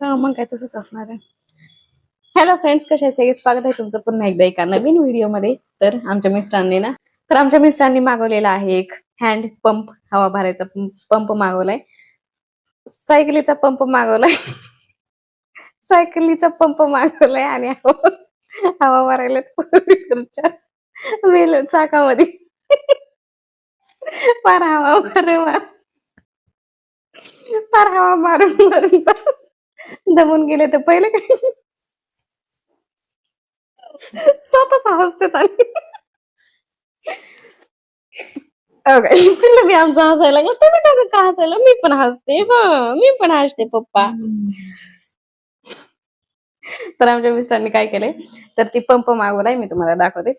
हा मग काय तसंच असणार आहे. हॅलो फ्रेंड्स कशा सगळे स्वागत आहे तुमचं पुन्हा एकदा एका नवीन व्हिडिओमध्ये तर आमच्या मिस्टरांनी ना तर आमच्या मिस्टरांनी मागवलेला आहे एक हँड पंप हवा भरायचा पंप मागवलाय. सायकलीचा पंप मागवलाय. सायकलीचा पंप मागवलाय आणि हवा भरायला वेल चाकामध्ये. फार हवा मार मार. फार हवा मारून मारून दमून गेले तर पहिले काय? स्वतःच हसते आणि. बी आमचं हसायला लागलं. तुम्ही दोघं का हसायला? मी पण हसते हो, मी पण हसते पप्पा. तर आमच्या मिस्टरांनी काय केलंय? तर ती पंप मागवलाय मी तुम्हाला दाखवते.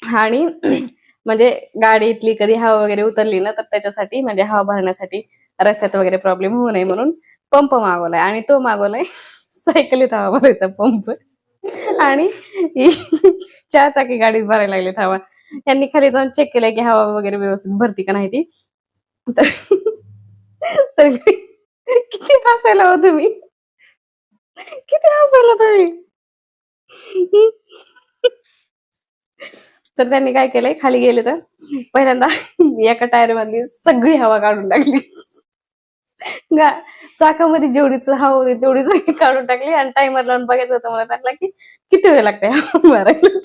आणि म्हणजे गाडीतली कधी हवा वगैरे उतरली ना तर त्याच्यासाठी म्हणजे हवा भरण्यासाठी रस्त्यात वगैरे प्रॉब्लेम होऊ नये म्हणून पंप मागवलाय. आणि तो मागवलाय सायकलीत हवा भरायचा पंप. आणि चार चाकी गाडीत भरायला लागलीत हवा. यांनी खाली जाऊन चेक केलंय की हवा वगैरे व्यवस्थित भरती का नाही ती. तर किती हसायला हो तुम्ही? किती हसायला हो तुम्ही? तर त्यांनी काय केलंय? खाली गेले तर पहिल्यांदा एका टायर मधली सगळी हवा काढून टाकली. चाकामध्ये जेवढीच हवा होती तेवढी सगळी काढून टाकली आणि टायमर लावून बघायचं होतं मला टाकला की किती वेळ लागतंय? हवा भरायला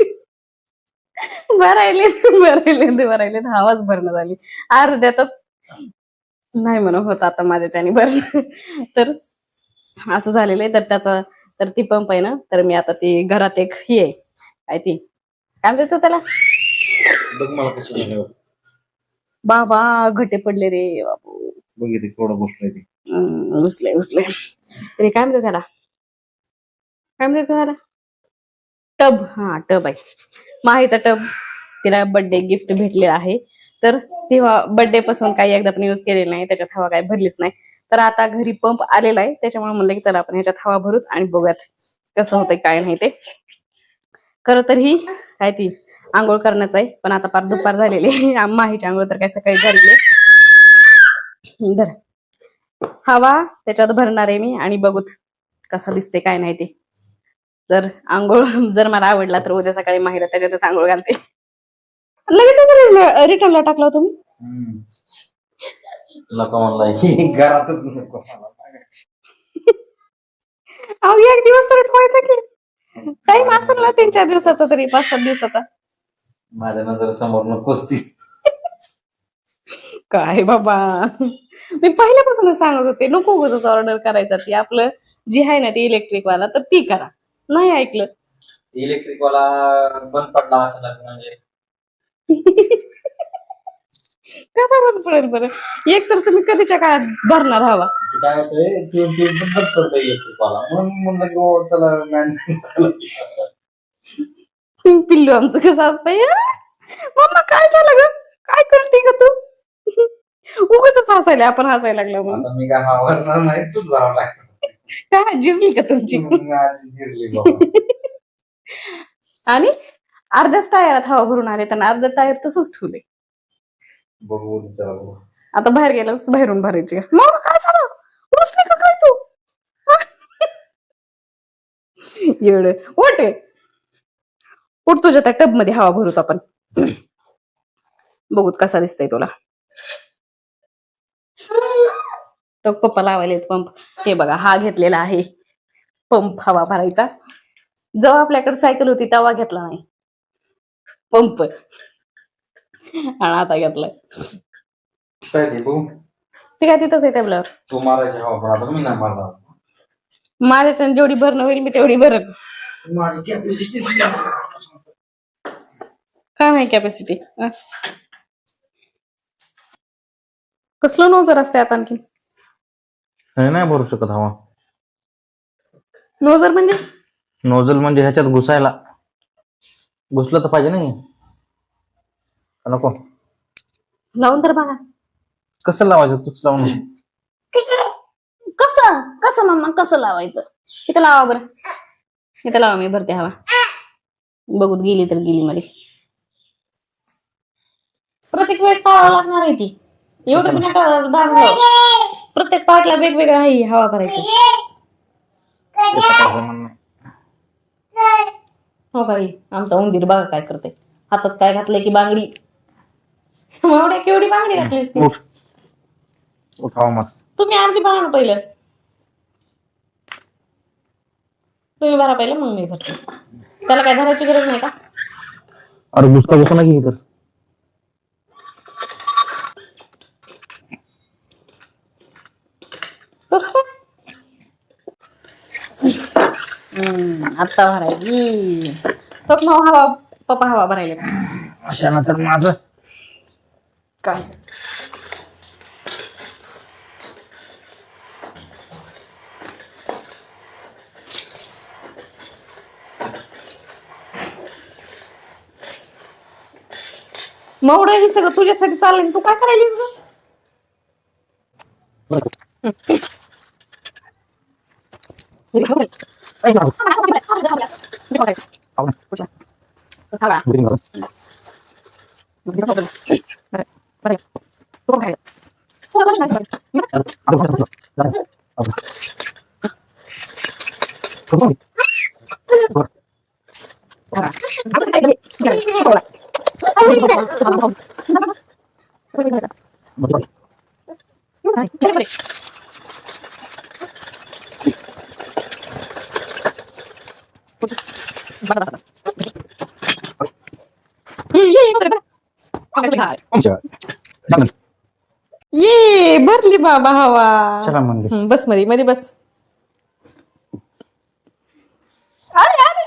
भरायले भरायले भरायले. हवाच भरणं झाली. अर्ध्यातच. नाही म्हणत होत आता माझ्याच्याने भरणं. तर असं झालेलं आहे. तर त्याचा तर ती पंप आहे ना तर मी आता ती घरात एक ही आहे. काय ती? काय म्हणतात त्याला? बाबा घटे पडले रे बाबू. बघितले केवढं बसलोय ते. हम्म, उचले तरी काय म्हणते त्याला? काय म्हणतात त्याला? टब. हा टब आहे. माहीचा टब. तिला बर्थडे गिफ्ट भेटलेलं आहे. तर तेव्हा बर्थडे पासून काही एकदा पण यूज केलेलं नाही. त्याच्यात हवा काय भरलीच नाही. तर आता घरी पंप आलेला आहे. त्याच्यामुळे म्हणलं की चला आपण ह्याच्यात हवा भरूत आणि बघूयात कसं होतंय काय नाही ते. खरं तर ही काय ती आंघोळ करण्याचं आहे. पण आता पार दुपार झालेली आहे. आम- माहीची आंघोळ तर काय सकाळी झालेली आहे. धर हवा त्याच्यात भरणार आहे मी आणि बघूत कसा दिसते काय नाही ते. तर आंघोळ जर मला आवडला तर उद्या सकाळी माहिला त्याच्यातच आंघोळ घालते. लगेच रिटर्नला टाकला हो तुम्ही. अहो एक दिवस तरी ठेवायचा की. टाइम असेल ना तीन चार दिवसाचा तरी पाच सात दिवसाचा. माझ्या नजर समोर नकोच ती. काय बाबा? मी पहिल्यापासूनच सांगत होते नको उगाच ऑर्डर करायचा. ती आपलं जी आहे ना ती इलेक्ट्रिक वाला तर ती करा. नाही ऐकलं. इलेक्ट्रिक वाला बंद पडला म्हणजे. कसा बंद पडेल बरं? एक तर तुम्ही कधीच्या काळात भरणार हवा. ते काय होतंय ते ते बंद पडतंय इलेक्ट्रिक वाला. म्हणून म्हणलं की बाबा चला man. पिल्लू आमचं कसं असतंय मम्मा काय झालं ग? काय करते ग तू? उगाच हसायला आपण हसायला लागलो म्हणून. आता मी काय हा भरणार नाही तूच भरावं काय जिरली का तुमची? आणि अर्ध्याच टायरात हवा भरून आले तर अर्धा टायर तसंच ठेवले बघू चला बघू आता बाहेर गेलाच बाहेरून भरायची. का मग काय झालं? रुसली का काय तू? येड. ओट उठ तुझ्या त्या टबमध्ये हवा भरूत आपण. बघूत कसा दिसतंय तुला. तो पप्पा लावायला पंप हे बघा हा घेतलेला आहे. पंप हवा भरायचा. जेव्हा आपल्याकडे सायकल होती तेव्हा घेतला नाही. पंप आणि आता घेतलाय काय ते काय तिथंच आहे टेबलावर तू मारायची हवा पण आता मी नाही मारणार माझ्याच्या जेवढी भरणं होईल मी तेवढी भरत माझी कॅपॅसिटी काय नाही कॅपॅसिटी कसलं नोजर असते आता आणखी नाही भरू शकत हवा. नोजर म्हणजे? नोझल म्हणजे ह्याच्यात घुसायला. घुसलं तर पाहिजे नाही. नको. लावून तर बघा. कसं लावायचं? तूच लावून कसं? कसं मम्मा कसं लावायचं? इथं लावा बरं. इथं लावा मी भरते हवा. बघूत गेली तर गेली मध्ये प्रत्येक वेळेस पाळावं लागणार आहे ती. एवढं पण प्रत्येक पार्टला वेगवेगळा आहे हवा भरायची. हो का आमचा उंदीर बघा काय करते हातात काय घातलंय की बांगडी. एवढ्या केवढी बांगडी घातलीस तुम्ही अर्धी भरा ना पहिलं. तुम्ही भरा पहिलं मग मी भरते. त्याला काय भरायची गरज नाही का? अरे गुस्ता बसू ना तर आत्ता भरायची. फक्त मग हवा पप्पा हवा भरायला. अशा नंतर माझं. काय? मग हे सगळं तुझ्यासाठी चाललंय तू काय करायलीस ग? 哎呀，他马上就来，他就在那边，你过来，好了，不行，他来，我给你搞的，你别动我，来，来，都放开，不能乱去乱去，你们，啊，不放手，不放手，来，啊，不放手。ये भरली बाबा हवा. बसमध्ये मध्ये बस. अरे अरे.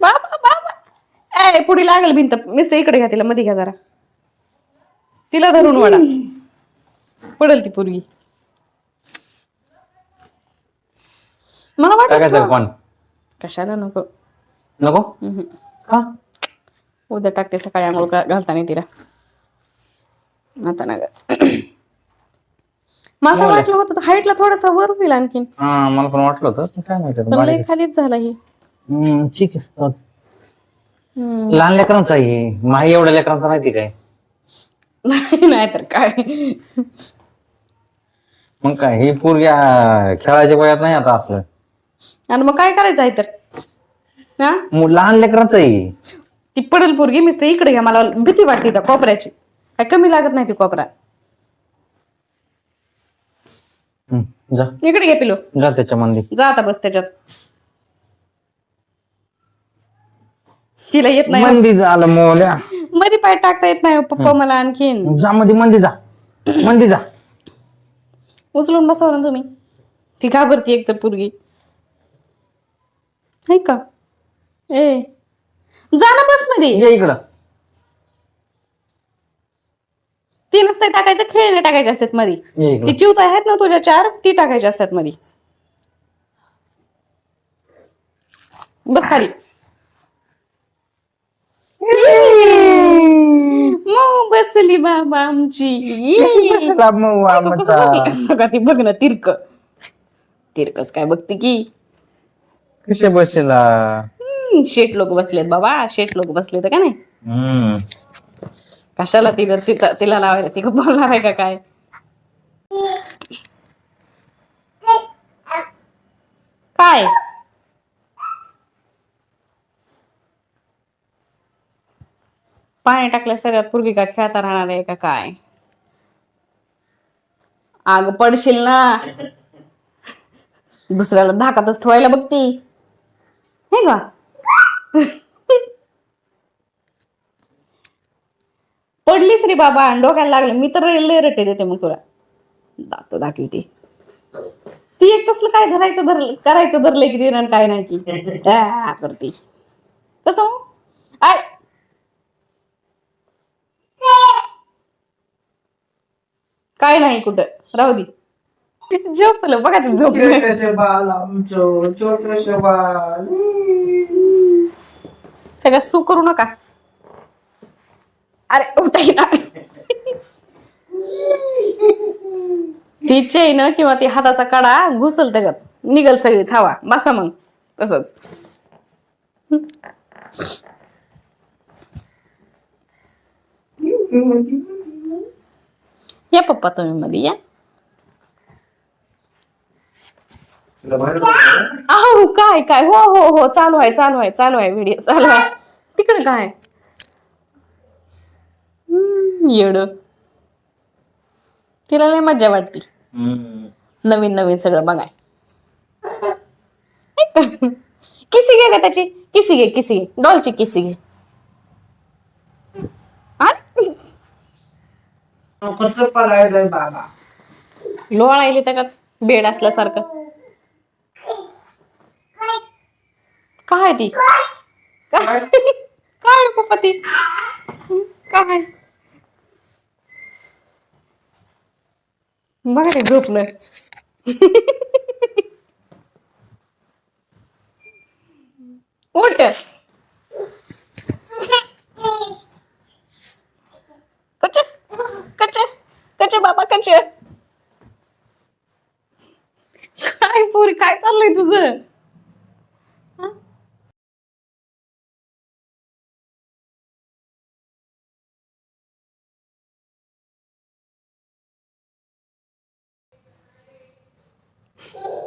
बाबा बाबा. ए पुढे लागल भिंत. मिस्टर इकडे घ्या तिला मध्ये घ्या जरा. तिला धरून वडा. पडल ती पूर्वी कोण? कशाला नको. नको. का? उद्या टाकते सकाळी आंघोळ का- घालताना तिला. आता ना मला वाटलं होतं हाईटला थोडासा वर होईल आणखीन. हा मला पण वाटलं होतं. काय माहिती. खालीच झाला ही. ठीक आहे. लहान लेकरांचा आहे माही एवढ्या लेकरांचा नाही ते काय? नाही नाही तर काय. मग काय ही पोरगी आ, खेळायच्या वयात नाही आता असलं. आणि मग काय करायचं आहे तर? हा? मग लहान लेकरांचं आहे. ती पडेल पोरगी मिस्टर इकडे घ्या मला भीती वाटते त्या कोपऱ्याची. काय कमी लागत नाही ती कोपरा. जा. इकडे घे पिलो जा त्याच्या मंदिर जा आता बस त्याच्यात. तिला येत नाही मंदी झालं मोल्या. मध्ये पाय टाकता येत नाही हो पप्पा मला आणखीन. जा मध्ये मंदी जा. मंदी जा. उचलून बसवा ना तुम्ही. ती घाबरती एक तर पोरगी. आहे का? ए जा ना बसमध्ये. ये इकडं. ती नसते टाकायचं खेळणे टाकायचे असतात मध्ये ये इकडं. ती चिवत आहेत ना तुझ्या चार ती टाकायची असतात मध्ये बस खाली. मग बसली बाबा आमची. मग आमचा. बघा ती बघ ना तिरक. तिरकच काय बघते की? कसे बसेला हम्म, शेट लोक बसलेत बाबा शेट लोक बसलेत का नाही? हम्म. कशाला तिला तिथं तिला लावायला ती बोलणार आहे का काय? काय? पाणी टाकल्या सगळ्यात पूर्वी का खेळता राहणार आहे का काय? आग पडशील ना. दुसऱ्याला धाकातच ठेवायला बघती. हे का? पडलीस रे बाबा आणि डोक्याला लागलं. मी तर लय रटे देते मग तुला. दातो दाखवते ती. एक तसलं काय धरायचं धरलं करायचं धरलंय की तिनं काय नाही की करते. कसं आय! काय नाही कुठं. राहू दे. झोपलं बघा ते झोपलं. छोटेसे बाल आमचं छोटेसे बाल. सगळ्यात सू करू नका. अरे उठाई ना. ती चेन किंवा ती हाताचा कडा घुसल त्याच्यात. निघल सगळीच हवा. बसा मग. तसंच. या पप्पा तुम्ही मध्ये या. आहो? काय काय? हो हो हो चालू आहे चालू आहे चालू आहे व्हिडिओ चालू आहे. तिकडे काय? येड. तिला लय मजा वाटते. नवीन नवीन सगळं बघाय. किसी घे का त्याची. किसी घे किसी घे. डॉलची किसी घे. बाबा? लोळायली त्याच्यात. बेड असल्यासारखं. काय ती? काय? काय? पप्पा ती? काय? बघा ते झोपलं. उठ. कच कच कच बाबा कच काय पोरी काय चाललंय तुझं?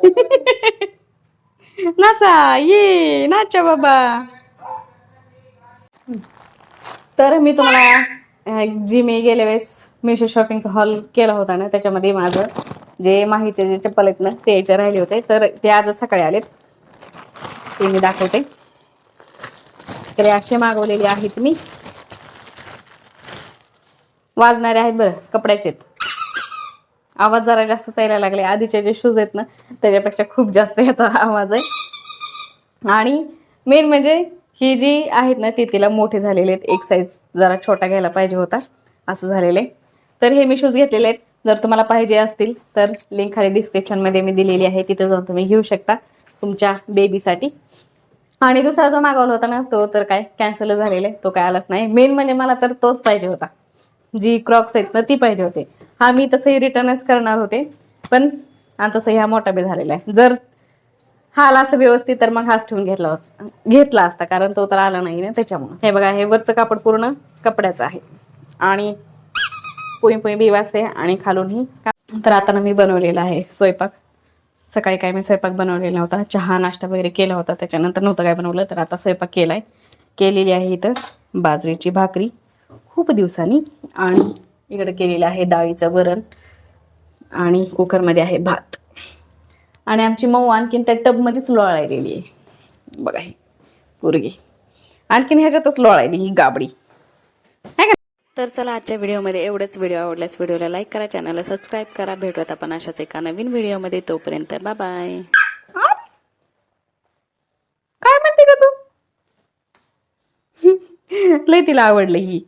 नाचा ये नाचा बाबा. तर मी तुम्हाला जी मी गेल्या वेळेस मिशो शॉपिंगचा हॉल केला होता ना त्याच्यामध्ये माझं जे माहीचे जे चप्पल आहेत ना ते यायचे राहिले होते. तर ते आज सकाळी आलेत. ते मी दाखवते. तर असे मागवलेले आहेत मी. वाजणारे आहेत बरं कपड्याचे आहेत. आवाज जरा जास्त यायला लागले. आधीचे जे शूज आहेत ना त्याच्यापेक्षा खूप जास्त याचा आवाज आहे. आणि मेन म्हणजे ही जी आहेत ना ती तिला मोठे झालेले आहेत. एक साईज जरा छोटा घ्यायला पाहिजे होता असं झालेलं आहे. तर हे मी शूज घेतलेले आहेत. जर तुम्हाला पाहिजे असतील तर लिंक खाली डिस्क्रिप्शनमध्ये मी दिलेली आहे. तिथे जाऊन तुम्ही घेऊ शकता तुमच्या बेबीसाठी आणि दुसरा जो मागवला होता ना तो तर काय कॅन्सल झालेला आहे. तो काय आलाच नाही. मेन म्हणजे मला तर तोच पाहिजे होता. जी क्रॉक्स आहेत ना ती पाहिजे होते. हा मी तसंही रिटर्नच करणार होते पण आणि ह्या हा मोठा बी झालेला आहे. जर हा आला असं व्यवस्थित तर मग हाच ठेवून घेतला घेतला असता कारण तो तर आला नाही ना त्याच्यामुळे. हे बघा हे वरचं कापड पूर्ण कपड्याचं आहे. आणि पुई पुई बी वाजते आणि खालूनही तर आता ना मी बनवलेला आहे स्वयंपाक. सकाळी काय मी स्वयंपाक बनवलेला होता. चहा नाश्ता वगैरे केला होता. त्याच्यानंतर नव्हतं काय बनवलं तर आता स्वयंपाक केला आहे केलेली आहे इथं बाजरीची भाकरी. खूप दिवसांनी आणि इकडे केलेलं आहे डाळीचं वरण आणि कुकरमध्ये आहे भात. आणि आमची मऊ आणखीन त्या टबमध्येच लोळायलेली आहे. बघा ही पोरगी. आणखीन ह्याच्यातच लोळायली ही गाबडी. आहे का? तर चला आजच्या व्हिडिओमध्ये एवढंच. व्हिडिओ आवडल्यास व्हिडिओला लाईक करा चॅनलला सबस्क्राईब करा. भेटूयात आपण अशाच एका नवीन व्हिडिओमध्ये. तोपर्यंत बाय बाय काय म्हणते का तू? लय तिला आवडलं ही.